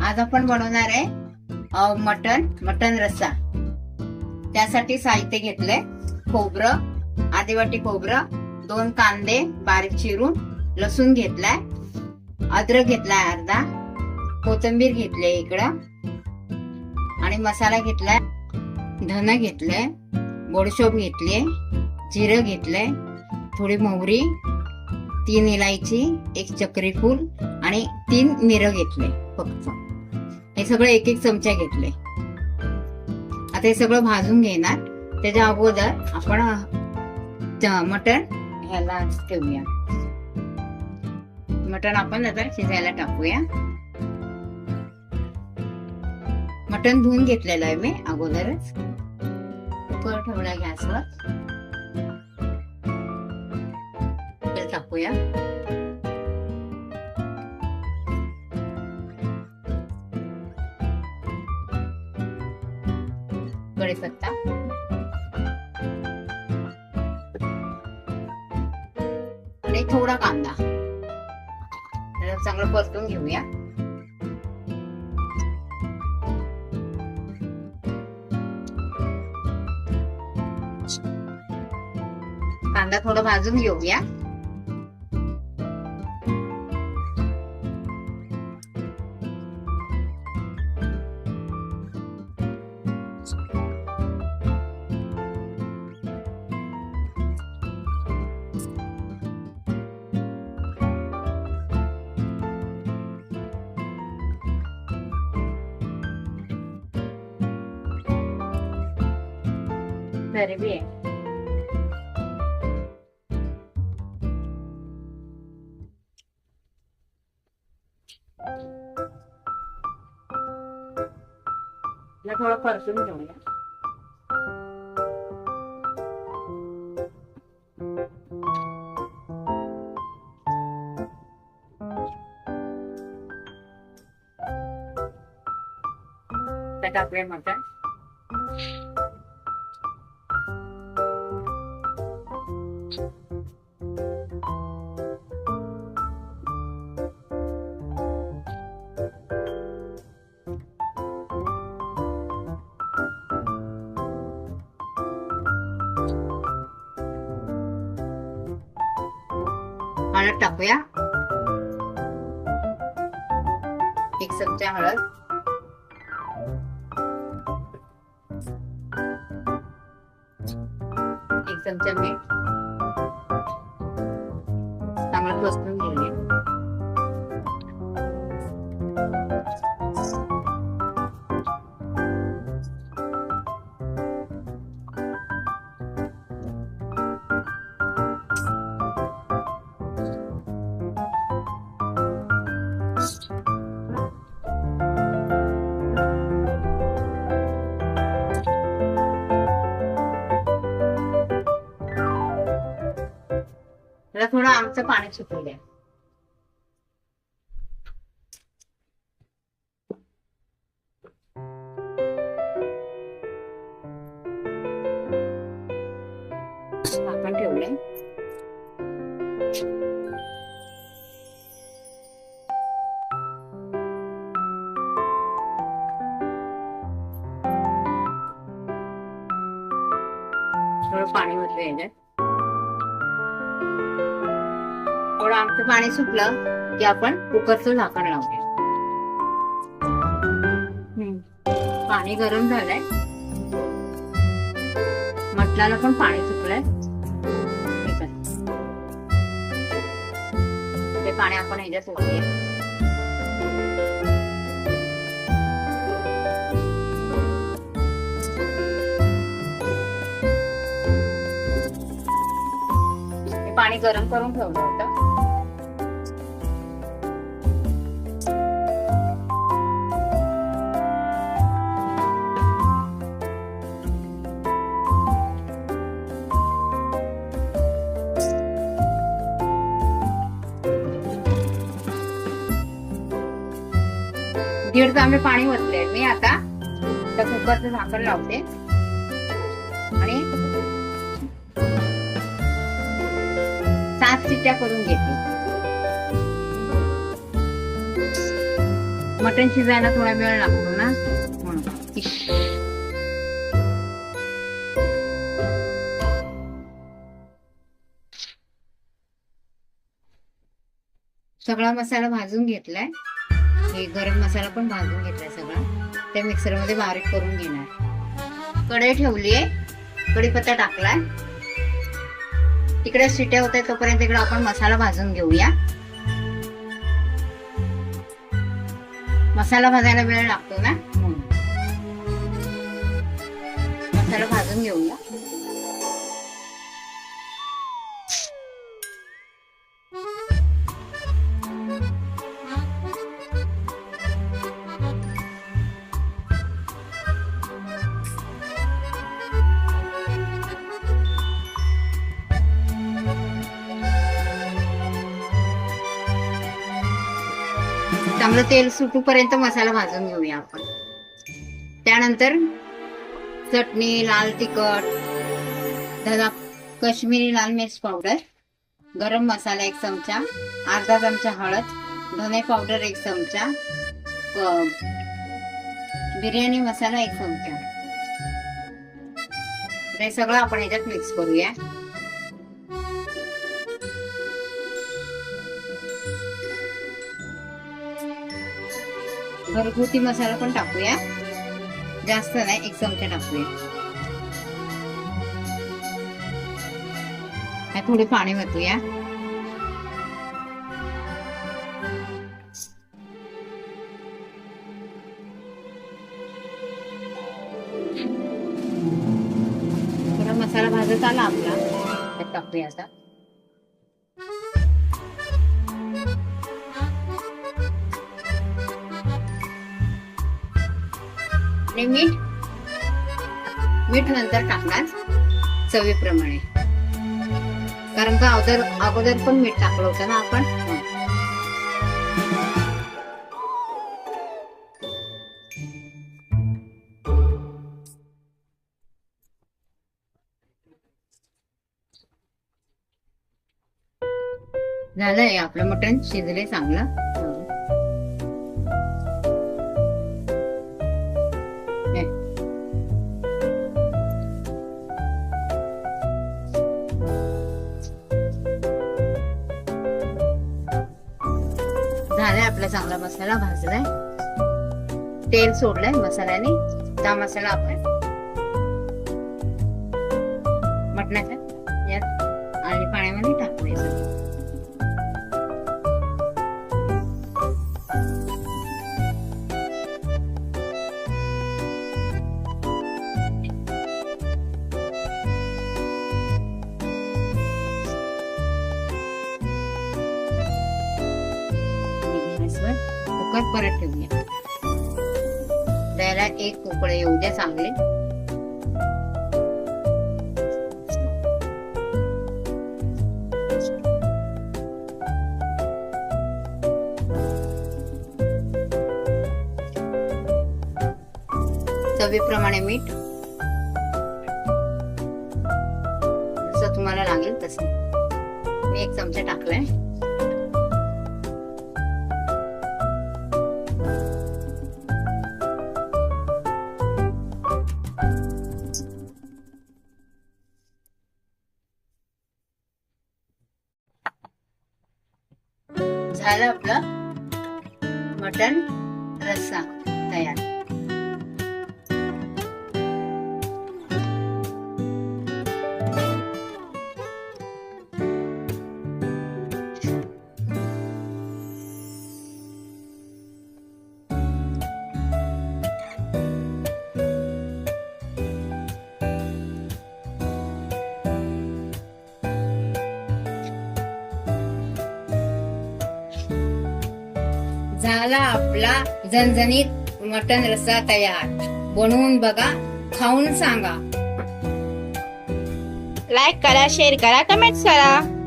आज आपण बनवणार आहे मटन मटण रस्सा. त्यासाठी साहित्य घेतलंय. खोबरं आदिवाटी खोबरं दोन कांदे बारीक चिरून लसूण घेतलाय अद्रक घेतलाय अर्धा कोथिंबीर घेतली इकडं आणि मसाला घेतलाय धन घेतलंय गोडशोप घेतले जिरं घेतलंय थोडी मोहरी तीन इलायची एक चक्री फूल आणि तीन मिरं घेतले फक्त. हे सगळं एक एक चमचा घेतले. आता हे सगळं भाजून घेणार. त्याच्या अगोदर आपण मटण ह्याला ठेवूया. मटण आपण आता शिजायला टाकूया. मटण धुवून घेतलेलं आहे मी अगोदरच. कुकर ठेवला गॅसवर. टाकूया. थोडा कांदा. त्याला चांगलं परतून घेऊया. कांदा थोडा भाजून घेऊया. तरी बी आहे याला थोडं परतून घेऊया त्यात आपले टाकूया. एक चमचा हळद. एक चमचा मीठ. चांगलं त्याला थोडं आमचं पाणी सुटू द्या झाकण ठेवले थोडं पाणी ओतलं याच्यात थोडं आमचं पाणी सुटलं की आपण कुकरचं झाकण लावूया. पाणी गरम झालंय. मटणाला पण पाणी सुटलंय. ते पाणी आपण ह्याच्यात सोडूया. पाणी गरम करून ठेवलं. दीड तांबे पाणी ओतले मी आता त्या कुकरचं झाकण लावते. आणि सात शिट्ट्या करून घेते. मटण शिजायला थोडा वेळ लागतो ना म्हणून. सगळा मसाला भाजून घेतलाय. हे गरम मसाला पण भाजून घेतला सगळा. त्या मिक्सरमध्ये बारीक करून घेणार. कढई ठेवली आहे कढीपत्ता टाकलाय. तिकडे शिट्या होत तोपर्यंत इकडे आपण मसाला भाजून घेऊया. मसाला भाजायला वेळ लागतो ना? मसाला भाजून घेऊया. चांगलं तेल सुटूपर्यंत मसाला भाजून घेऊया आपण. त्यानंतर चटणी लाल तिखट धना कश्मीरी लाल मिर्च पावडर गरम मसाला एक चमचा अर्धा चमचा हळद धने पावडर एक चमचा बिर्याणी मसाला एक चमचा. हे सगळं आपण याच्यात मिक्स करूया. घरगुती मसाला पण टाकूया. जास्त नाही एक चमचा टाकूया. थोडे पाणी वतूया मसाला भाजत आला आपला. टाकूया आता. आणि मीठ. मीठ नंतर टाकणार चवीप्रमाणे. कारण का अगोदर अगोदर पण मीठ टाकलं होतं ना आपण? झालंय आपलं मटण शिजले चांगलं. ね。झालाय आपला चांगला मसाला भाजलाय तेल सोडलंय मसाल्याने त्या मसाला आपण मटणाच्या कुकर परत ठेवूया. त्याला एक उकळे येऊ द्या चांगले. चवीप्रमाणे मीठ झालं आपलं मटन रस्सा तयार. झाला आपला झणझणीत मटन रस्सा तयार. बनवून बघा खाऊन सांगा. लाईक करा शेअर करा कमेंट करा.